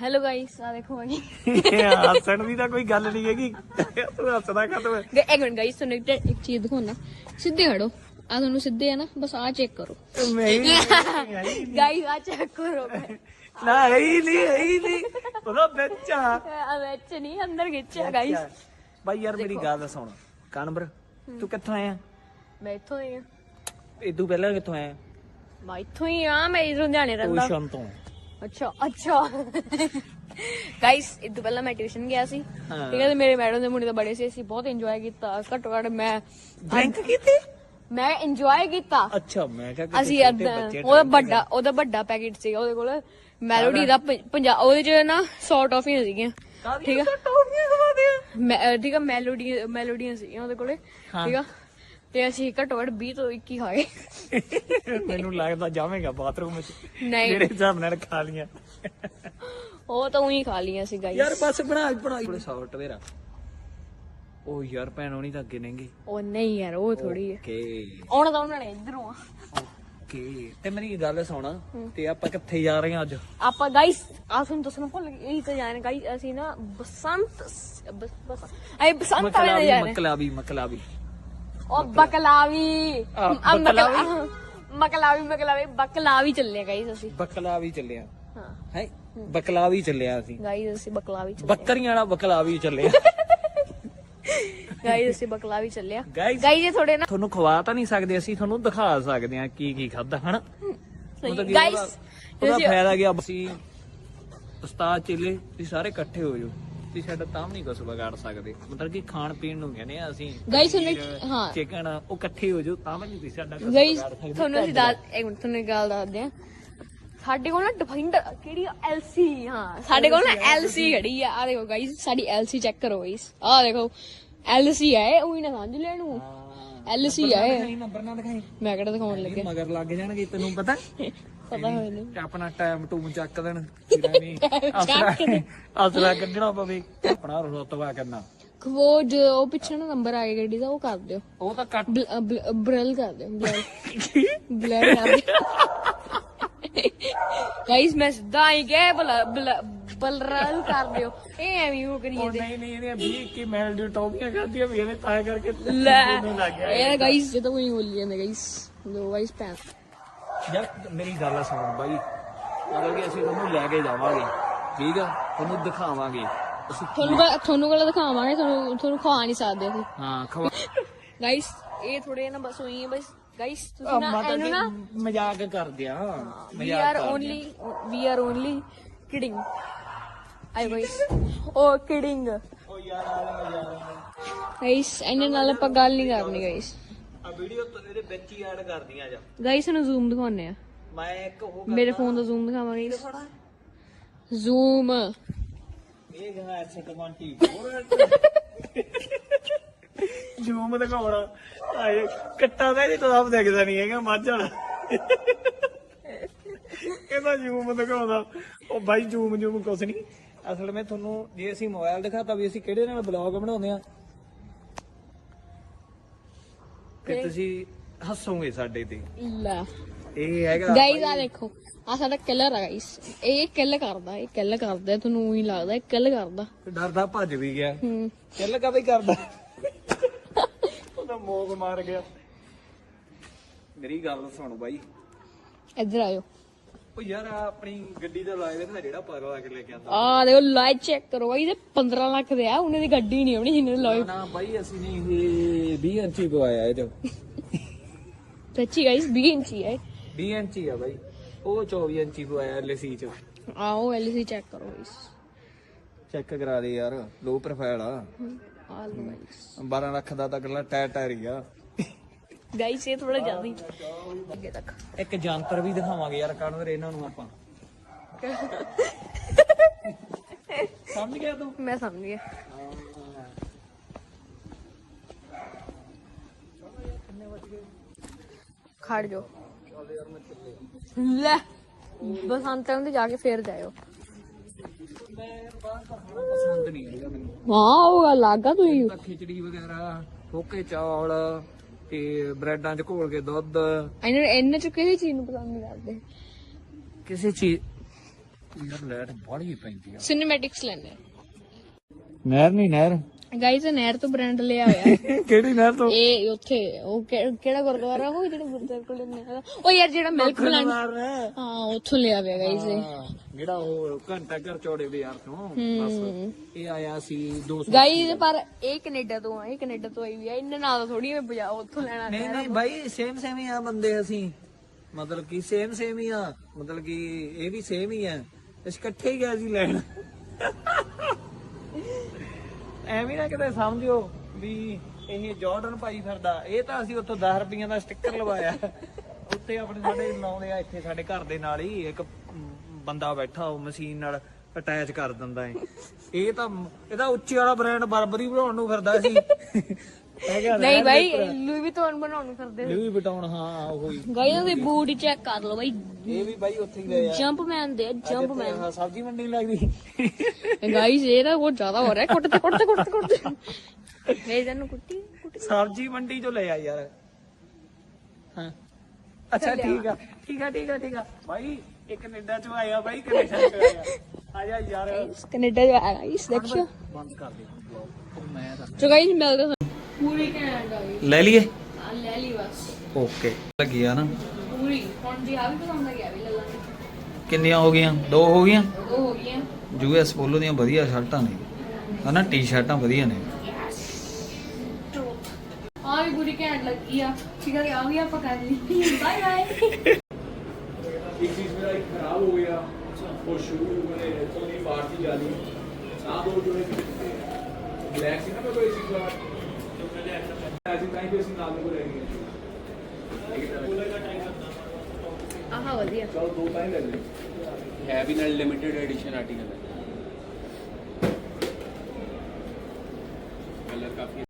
Hello guys ਆ ਦੇਖੋ ਭਾਈ ਹੱਸਣ ਦੀ ਤਾਂ ਕੋਈ ਗੱਲ ਨਹੀਂ ਹੈਗੀ। ਤੂੰ ਹੱਸਦਾ ਕਾ ਇੱਕ ਮਿੰਟ ਗਾਇਸ ਤੁਹਾਨੂੰ ਇੱਕ ਇੱਕ ਚੀਜ਼ ਦਿਖਾਉਣਾ। ਸਿੱਧੇ ਖੜੋ। ਆ ਤੁਹਾਨੂੰ ਸਿੱਧੇ ਆ ਨਾ ਬਸ ਆ ਚੈੱਕ ਕਰੋ। ਗਾਇਸ ਆ ਚੈੱਕ ਕਰੋ। ਨਾ ਹੈ ਹੀ ਨਹੀਂ ਹੈ ਹੀ ਨਹੀਂ। ਉਹਦਾ ਬੱਚਾ ਆ। ਵਿੱਚ ਨਹੀਂ ਅੰਦਰ ਖਿੱਚਿਆ ਗਾਇਸ ਬਾਈ ਯਾਰ ਮੇਰੀ ਗੱਲ ਸੁਣ। ਕਾਨਬਰ ਤੂੰ ਕਿੱਥੋਂ ਆਇਆ? ਮੈਂ ਇੱਥੋਂ ਹੀ। ਆ ਇਦੋਂ ਪਹਿਲਾਂ ਕਿੱਥੋਂ ਆਇਆ? ਮੈਂ ਇੱਥੋਂ ਹੀ ਆ ਮੈਂ ਜਾਣੇ ਰਹਿੰਦਾ। ਟਿਊਸ਼ਨ ਤੋਂ। ਅੱਛਾ ਅੱਛਾ। ਗਾਇਸ ਇਹ ਤੋਂ ਪਹਿਲਾਂ ਮੈਂ ਟਿਊਸ਼ਨ ਗਿਆ ਸੀ। ਹਾਂ। ਠੀਕ ਹੈ ਤੇ ਮੇਰੇ ਮੈਡਮ ਦੇ ਮੁੰਡੇ ਤਾਂ ਬੜੇ ਸੀ ਅਸੀਂ ਬਹੁਤ ਇੰਜੋਏ ਕੀਤਾ। ਘੱਟੋ ਘੱਟ ਮੈਂ ਡਰਿੰਕ ਕੀਤੀ? ਮੈਂ ਇੰਜੋਏ ਕੀਤਾ। ਅੱਛਾ ਮੈਂ ਕਿਹਾ ਕਿਤੇ ਅਸੀਂ ਛੋਟੇ ਏਦਾਂ ਬੱਚੇ ਉਹਦਾ drink ਵੱਡਾ ਉਹਦਾ ਵੱਡਾ ਪੈਕੇਟ ਸੀਗਾ ਉਹਦੇ ਕੋਲ ਮੈਲੋਡੀ ਦਾ ਪੰਜਾ ਉਹਦੇ ਚ ਨਾ 100 ਟੌਫੀਆਂ ਸੀਗੀਆਂ। ਠੀਕ ਆ? ਟੌਫੀਆਂ ਮੈਂ ਅਹ ਠੀਕ ਆ ਮੈਲੋਡੀ ਮੈਲੋਡੀਆਂ ਸੀਗੀਆਂ ਉਹਦੇ ਕੋਲੇ। ਠੀਕ ਆ? ਤੇ ਅਸੀਂ ਘੱਟੋ ਘੱਟ 20 ਤੋਂ 21 ਖਾਏ। ਮੈਨੂੰ ਲੱਗਦਾ ਜਾਵੇਂਗਾ ਬਾਥਰੂਮ ਵਿੱਚ। ਨਹੀਂ। ਜਿਹੜੇ ਹਿਸਾਬ ਨਾਲ ਖਾ ਲੀਆਂ ਉਹ ਤਾਂ ਉਹੀ ਖਾ ਲੀਆਂ ਸੀ ਗਾਈਸ ਯਾਰ ਬਸ ਬਣਾ ਬਣਾ। ਬੜੇ ਸੌਫਟਵੇਅਰ ਆ ਉਹ ਯਾਰ ਭੈਣ ਹੋਣੀ ਤਾਂ ਅੱਗੇ ਨਹੀਂਗੇ ਉਹ ਨਹੀਂ ਯਾਰ ਉਹ ਥੋੜੀ ਹੈ ਓਕੇ। ਆਉਣਾ ਤਾਂ ਉਹਨਾਂ ਨੇ ਇਧਰੋਂ ਆ ਓਕੇ। ਤੇ ਮੇਰੀ ਗੱਲ ਸੁਣ। ਤੇ ਆਪਾਂ ਕਿੱਥੇ ਜਾ ਰਹੇ ਹਾਂ ਅੱਜ? ਆਪਾਂ ਗਾਈਸ ਆ ਤੁਹਾਨੂੰ ਦੱਸਣਾ ਭੁੱਲ ਗਏ ਇਹੀ ਤਾਂ ਜਾਣ ਗਾਈਸ ਅਸੀਂ ਨਾ ਬਸੰਤ ਬਸ ਬਸ ਆਏ ਬਸੰਤ ਦੇ ਜਾ ਰਹੇ ਮਕਲਾਬੀ ਮਕਲਾਬੀ ਉਹ ਬਕਲਾਵੀ। ਮਕਲਾਵੀ ਮਕਲਾਵੀ ਬਕਲਾਵੀ ਚੱਲੇ ਗਾਈਸ ਅਸੀਂ। ਬਕਲਾਵੀ ਚੱਲਿਆ। ਹਾਂ। ਹੈ? ਬਕਲਾਵੀ ਚੱਲਿਆ ਅਸੀਂ। ਗਾਈਸ ਅਸੀਂ ਬਕਲਾਵੀ ਚੱਲੇ। ਬੱਕਰੀਆਂ ਵਾਲਾ ਬਕਲਾਵੀ ਚੱਲਿਆ। ਗਾਈਸ ਅਸੀਂ ਬਕਲਾਵੀ ਚੱਲਿਆ। ਗਾਈਸ ਗਾਈਸ ਇਹ ਥੋੜੇ ਨਾ ਤੁਹਾਨੂੰ ਖਵਾ ਤਾਂ ਨਹੀਂ ਸਕਦੇ ਅਸੀਂ ਤੁਹਾਨੂੰ ਦਿਖਾ ਸਕਦੇ ਹਾਂ ਕੀ ਕੀ ਖਾਦਾ ਹਨਾ? ਮਤਲਬ ਕਿ ਗਾਈਸ ਉਹਦਾ- ਫਾਇਦਾ ਕੀ ਆ ਅਸੀਂ ਉਸਤਾਦ ਚੇਲੇ ਤੁਸੀਂ ਸਾਰੇ ਇਕੱਠੇ ਹੋ ਜਾਓ। ਤੁਸੀਂ ਸਾਡਾ ਤਾਂ ਵੀ ਨਹੀਂ ਕੁਝ ਵਿਗਾੜ ਸਕਦੇ। ਮਤਲਬ ਕਿ ਖਾਣ ਪੀਣ ਨੂੰ ਕਹਿੰਦੇ ਆ ਅਸੀਂ ਗਾਈਸ ਉਹਨੇ ਹਾਂ। ਚਿਕਨ ਉਹ ਇਕੱਠੇ ਹੋ ਜਾਓ ਤਾਂ ਵੀ ਨਹੀਂ ਤੁਸੀਂ ਸਾਡਾ ਕੁਝ ਗਾਈਸ ਤੁਹਾਨੂੰ ਅਸੀਂ ਦੱਸ ਇੱਕ ਮਿੰਟ ਤੁਹਾਨੂੰ ਇੱਕ ਗੱਲ ਦੱਸਦੇ ਆ ਸਾਡੇ ਕੋਲ ਨਾ ਡਿਫਾਈਂਡਰ ਕਿਹੜੀ ਐਲਸੀ ਹਾਂ। ਸਾਡੇ ਕੋਲ ਨਾ ਐਲਸੀ ਖੜੀ ਆ। ਆ ਦੇਖੋ ਗਾਈਸ ਸਾਡੀ ਐਲਸੀ ਚੈੱਕ ਕਰੋ ਗਾਈਸ ਆ ਦੇਖੋ ਐਲਸੀ ਹੈ ਉਹ ਨਾ ਸਮਝ ਲੈਣ ਨੂੰ ਐਲਸੀ ਨੰਬਰ ਨਾ ਦਿਖਾਈ। ਮੈਂ ਕਿਹੜਾ ਦਿਖਾਉਣ ਲੱਗੇ ਮਗਰ ਲੱਗ ਜਾਣਗੇ ਤੈਨੂੰ ਪਤਾ। ਪਤਾ ਹੋਏ ਨੇ ਤੇ ਆਪਣਾ ਟਾਈਮ ਟੂਮ ਚੱਕ ਦੇਣ। ਐਵੇਂ ਅਸਰਾ ਅਸਰਾ ਕੱਢਣਾ ਪਵੇ ਆਪਣਾ ਰਤਵਾ ਕਰਨਾ ਜੋ ਉਹ ਪਿੱਛੇ ਨਾ ਨੰਬਰ ਆ ਗਿਆ ਗੱਡੀ ਦਾ ਉਹ ਕਰ ਦਿਓ। ਉਹ ਤਾਂ ਕੱਟ ਬ੍ਰਲ ਕਰ ਦਿਓ ਬ੍ਰਲ। ਬਲਰ ਕਰ ਦਿਓ। ਗਾਈਸ ਮੈਂ ਸਿੱਧਾ ਹੀ ਗਏ ਬਲਰਲ ਕਰ ਦਿਓ। ਇਹ ਐਵੇਂ ਉਹ ਕਰੀ ਉਹ ਜਾਂਦੇ ਨਹੀਂ ਨਹੀਂ ਇਹਨੇ 20 ਕੀ ਮੈਲ ਦੀ ਟੌਪੀਆਂ ਕਰਦੀਆਂ ਵੀ ਇਹਨੇ ਤਾਂ ਕਰਕੇ ਲੈ। ਗਿਆ। ਇਹ ਗਾਈਸ ਜਦੋਂ ਕੋਈ ਬੋਲੀ ਜਾਂਦੇ ਗਾਈਸ ਲੋ ਗਾਈਸ ਪੈਨ ਯਾਰ ਮੇਰੀ ਗੱਲ ਸੁਣ ਬਾਈ। ਮਤਲਬ ਕਿ ਅਸੀਂ ਤੁਹਾਨੂੰ ਲੈ ਕੇ ਜਾਵਾਂਗੇ ਠੀਕ ਆ? ਤੁਹਾਨੂੰ ਦਿਖਾਵਾਂਗੇ। ਅਸੀਂ ਤੁਹਾਨੂੰ ਕੋਲ ਦਿਖਾਵਾਂਗੇ ਤੁਹਾਨੂੰ ਤੁਹਾਨੂੰ ਖਵਾ ਨਹੀਂ ਸਕਦੇ ਅਸੀਂ। ਹਾਂ ਖਵਾ। ਗਾਈਸ ਇਹ ਥੋੜੇ ਨਾ ਬਸ ਉਹੀ ਹੈ ਬਸ। ਗਾਈਸ ਆ, ਤੁਸੀਂ ਨਾ ਇਹਨੂੰ ਮਜ਼ਾਕ ਕਰਦੇ ਆ we are only we are only kidding. Hi guys O kidding ਓ ਯਾਰ ਆ ਗਾਈਸ ਇਹਨਾਂ ਨਾਲ ਆਪਾਂ ਗੱਲ ਨਹੀਂ ਕਰਨੀ ਗਾਈਸ ਆ ਵੀਡੀਓ ਇਹਦੇ ਵਿੱਚ ਹੀ ਐਡ ਕਰਦੀਆਂ ਜਾ। ਗਾਈਸ ਨੂੰ ਜ਼ੂਮ ਦਿਖਾਉਣੇ ਆ। ਮੈਂ ਇੱਕ ਉਹ ਮੇਰੇ ਫੋਨ ਦਾ ਜ਼ੂਮ ਦਿਖਾਵਾਂਗੇ ਜ਼ੂਮ ਇਹ ਗਾ ਐਸ24 ਜੂਮ ਦਿਖਾਉਣਾ। ਆਏ ਕੱਟਾ ਦਾ ਇਹ ਤਾਂ ਆਪ ਦੇਖਦਾ ਨਹੀਂ ਹੈਗਾ ਮੱਝ ਵਾਲਾ। ਇਹਦਾ ਜੂਮ ਦਿਖਾਉਂਦਾ। ਉਹ ਬਾਈ ਜੂਮ ਜੂਮ ਕੁਛ ਨਹੀਂ ਅਸਲ ਵਿੱਚ ਤੁਹਾਨੂੰ ਜੇ ਅਸੀਂ ਮੋਬਾਈਲ ਦਿਖਾਤਾ ਵੀ ਅਸੀਂ ਕਿਹੜੇ ਨਾਲ ਬਲੌਗ ਬਣਾਉਂਦੇ ਆ? ਤੇ ਤੁਸੀਂ ਹੱਸੋਗੇ ਸਾਡੇ ਤੇ? ਲੈ। ਇਹ ਹੈਗਾ ਗਾਈਸ ਆ ਦੇਖੋ। ਆ ਸਾਡਾ ਕਿਲਰ ਆ ਗਾਈਸ ਇਹ ਕਿਲ ਕਰਦਾ ਇਹ ਕਿਲ ਕਰਦਾ ਤੁਹਾਨੂੰ ਉਹੀ ਲੱਗਦਾ ਇਹ ਕਿਲ ਕਰਦਾ। ਡਰਦਾ ਭੱਜ ਵੀ ਗਿਆ। ਹੂੰ। ਚੱਲ ਕਾ ਵੀ ਕਰਦਾ? ਉਹਦਾ ਮੋਗ ਮਾਰ ਗਿਆ। ਮੇਰੀ ਗੱਲ ਸੁਣ ਬਾਈ। ਇੱਧਰ ਆਇਓ। ਉਹ ਯਾਰ ਆਹ ਆਪਣੀ ਗੱਡੀ ਦਾ ਲਾਇ ਵੇਖਣਾ ਜਿਹੜਾ ਪਾਗਲ ਆ ਕੇ ਲੈ ਕੇ ਆਂਦਾ। ਆ ਦੇਖੋ ਲਾਈਟ ਚੈੱਕ ਕਰੋ ਗਾਈਸ ਇਹ 15 ਲੱਖ ਦੇ ਆ ਉਹਨੇ ਦੀ ਗੱਡੀ ਨਹੀਂ ਆਉਣੀ ਜਿੰਨੇ ਲਾਈਵ। ਨਾ ਬਾਈ ਅਸੀਂ ਨਹੀਂ ਇਹ 20 ਇੰਚੀ ਪਵਾਇਆ ਇਹ ਜੋ ਸੱਚੀ ਗਾਈਸ 20 ਇੰਚੀ ਹੈ 20 ਇੰਚੀ ਆ ਬਾਈ। ਉਹ 24 ਇੰਚੀ ਪਵਾਇਆ ਐਲਸੀ ਚ। ਆਓ ਐਲਸੀ ਚੈੱਕ ਕਰੋ ਗਾਈਸ ਚੈੱਕ ਕਰਾ ਦੇ ਯਾਰ ਲੋ ਪ੍ਰੋਫਾਈਲ ਆ। ਆ ਲੋ ਗਾਈਸ 12 ਲੱਖ ਦਾ ਤਾਂ ਗੱਲਾਂ ਟਾਇਰ ਟਾਇਰ ਹੀ ਆ। ਗਾਈਸ ਇਹ ਥੋੜਾ ਜ਼ਿਆਦਾ ਹੀ। ਅੱਗੇ ਤੱਕ। ਇੱਕ ਜੰਤਰ ਵੀ ਦਿਖਾਵਾਂਗੇ ਯਾਰ ਕਾਨੂੰਨ ਇਹਨਾਂ ਨੂੰ ਆਪਾਂ। ਸਮਝ ਗਿਆ ਤੂੰ? ਮੈਂ ਸਮਝ ਗਿਆ। ਖੜ ਜੋ ਲੈ ਬਸੰਤਾਂ ਤੇ ਜਾ ਕੇ ਫੇਰ ਜਾਇਓ। ਪਸੰਦ ਨਹੀਂ ਹੈਗਾ ਮੈਨੂੰ। ਹਾਂ ਉਹ ਗੱਲ ਲੱਗਾ ਤੁਸੀਂ। ਤਾਂ ਖਿਚੜੀ ਵਗੈਰਾ ਫੋਕੇ ਚੌਲ। ਤੇ ਬ੍ਰੈਡਾਂ 'ਚ ਘੋਲ ਕੇ ਦੁੱਧ। ਇਹਨਾਂ ਇਹਨਾਂ ਚ ਕਿਸੇ ਚੀਜ਼ ਨੂੰ ਪਸੰਦ ਨਹੀਂ ਕਰਦੇ? ਕਿਸੇ ਚੀਜ਼ ਯਾਰ ਲੈਟ ਬੜੀ ਪੈਂਦੀ ਆ। ਸਿਨੇਮੈਟਿਕਸ ਲੈਣੇ ਨਹਿਰ ਨਹੀਂ ਨਹਿਰ। ਗਾਈਜ਼ ਨਹਿਰ ਤੋਂ ਬ੍ਰਾਂਡ ਲਿਆ ਹੋਇਆ। ਕਿਹੜੀ ਨਹਿਰ ਤੋਂ? ਇਹ ਉੱਥੇ ਉਹ ਕਿਹੜਾ ਗੁਰਦੁਆਰਾ ਉਹ ਜਿਹੜਾ ਗੁਰਦੁਆਰੇ ਕੋਲ ਨਹਿਰ ਆ। ਉਹ ਯਾਰ ਜਿਹੜਾ ਮਿਲਕ ਪਲਾਂਟ ਹਾਂ। ਉੱਥੋਂ ਲਿਆ ਹੋਇਆ ਗਾਈਜ਼ ਇਹ। ਜਿਹੜਾ ਉਹ ਘੰਟਾ ਘਰ ਚੌੜੇ ਬਾਜ਼ਾਰ ਤੋਂ। ਬਸ ਇਹ ਆਇਆ ਸੀ 200 ਗਾਈਜ਼ ਪਰ ਇਹ ਕੈਨੇਡਾ ਤੋਂ ਆ ਇਹ ਕੈਨੇਡਾ ਤੋਂ ਆਈ ਵੀ ਆ। ਇਹਨਾਂ ਨਾਲ ਥੋੜੀ ਮੈਂ ਬਜਾ ਉੱਥੋਂ ਲੈਣਾ ਨਹੀਂ ਨਹੀਂ ਭਾਈ ਸੇਮ ਸੇਮ ਹੀ ਆ ਬੰਦੇ ਅਸੀਂ। ਮਤਲਬ ਕਿ ਸੇਮ ਸੇਮ ਹੀ ਆ। ਮਤਲਬ ਕਿ ਇਹ ਵੀ ਸੇਮ ਹੀ ਆ। ਅਸੀਂ ਇਕੱਠੇ ਹੀ ਗਏ ਸੀ ਲੈਣ। ਐਵੇਂ ਨਾ ਕਿਤੇ ਸਮਝਿਓ ਵੀ ਇਹ ਜਾਰਡਨ ਭਾਈ ਫਿਰਦਾ, ਇਹ ਤਾਂ ਅਸੀਂ ਉੱਥੋਂ 10 ਰੁਪਈਆਂ ਦਾ ਸਟicker ਲਵਾਇਆ। ਉੱਤੇ ਆਪਣੇ ਸਾਡੇ ਲਾਉਂਦੇ ਆ, ਇੱਥੇ ਸਾਡੇ ਘਰ ਦੇ ਨਾਲ ਹੀ ਇੱਕ ਬੰਦਾ ਬੈਠਾ, ਉਹ ਮਸ਼ੀਨ ਨਾਲ ਅਟੈਚ ਕਰ ਦਿੰਦਾ ਏ। ਇਹ ਤਾਂ, ਇਹਦਾ ਉੱਚੀ ਵਾਲਾ ਬ੍ਰਾਂਡ ਬਰਬਰੀ ਬਣਾਉਣ ਨੂੰ ਫਿਰਦਾ ਸੀ। ਨਹੀਂ ਭਾਈ ਲੂਈ ਵੀ ਤੋਂ ਬਣਾਉਣ ਨੂੰ ਫਿਰਦੇ ਲੂਈ ਬਟਾਉਣ ਹਾਂ ਉਹੀ ਗਾਈਜ਼ ਉਹਦੇ ਬੂਟ ਚੈੱਕ ਕਰ ਲਓ ਭਾਈ ਇਹ ਵੀ ਬਾਈ ਉੱਥੇ ਹੀ ਗਏ ਆ। ਜੰਪ ਮੈਨ ਦੇ ਜੰਪ ਮੈਨ ਹਾਂ ਸਬਜ਼ੀ ਮੰਡੀ ਲੱਗਦੀ। ਗਾਈਜ਼ ਇਹ ਤਾਂ ਬਹੁਤ ਜ਼ਿਆਦਾ ਹੋ ਰਿਹਾ। ਕੁੱਟਦੇ ਕੁੱਟਦੇ ਕੁੱਟਦੇ ਕੁੱਟਦੇ। ਵੇ ਜਨ ਕੁੱਟੀ ਕੁੱਟੀ। ਸਬਜ਼ੀ ਮੰਡੀ ਚੋਂ ਲੈ ਆ ਯਾਰ। ਹਾਂ। ਅੱਛਾ ਠੀਕ ਆ। ਠੀਕ ਆ ਠੀਕ ਆ ਠੀਕ ਆ। ਬਾਈ ਇਹ ਕੈਨੇਡਾ ਚੋਂ ਆਇਆ ਬਾਈ ਕੈਨੇਡਾ ਚੋਂ ਆਇਆ। ਆ ਜਾ ਯਾਰ। ਕੈਨੇਡਾ ਜਾ ਗਾਈਜ਼ ਦੇਖਿਓ ਬੰਦ ਕਰ ਦੇ। ਉਹ ਮੈਂ ਤਾਂ ਚੋ ਮਿਲਦੇ ਹਾਂ ਪੂਰੀ ਕੈਨੇਡਾ ਗਾਈਜ਼ ਲੈ ਲਈਏ ਆ ਲੈ ਲਈ ਬਸ ਓਕੇ ਲੱਗੀ ਆ ਨਾ ਪੂਰੀ ਹੁਣ ਜੀ ਆ ਵੀ ਪਸੰਦ ਆ ਗਿਆ ਵੀ ਲੈ ਲਾਂਗੇ ਕਿੰਨੀਆਂ ਹੋ ਗਈਆਂ ਦੋ ਹੋ ਗਈਆਂ ਉਹ ਹੋ ਗਈਆਂ ਯੂਐਸ ਪੋਲੋ ਦੀਆਂ ਵਧੀਆ ਸ਼ਰਟਾਂ ਨੇ ਹਨਾ ਟੀ-ਸ਼ਰਟਾਂ ਵਧੀਆ ਨੇ ਆ ਵੀ ਪੂਰੀ ਘੈਂਟ ਲੱਗੀ ਆ ਠੀਕ ਹੈ ਆ ਵੀ ਆਪਾਂ ਕਰ ਲਈ ਬਾਏ ਬਾਏ एक चीज मेरा एक खराब हो गया वो शुरू मैंने तो नहीं बाहर की जाली आ दो जो है ब्लैक सी ना मैं कोई चीज ਆਹ ਵਧੀਆ। ਚਲ ਦੋ ਟਾਈਮ ਲੈ ਲਈ ਹੈ ਵੀ ਨਾਲ ਲਿਮਿਟਿਡ ਐਡੀਸ਼ਨ ਆਰਟੀਕਲ ਹੈ।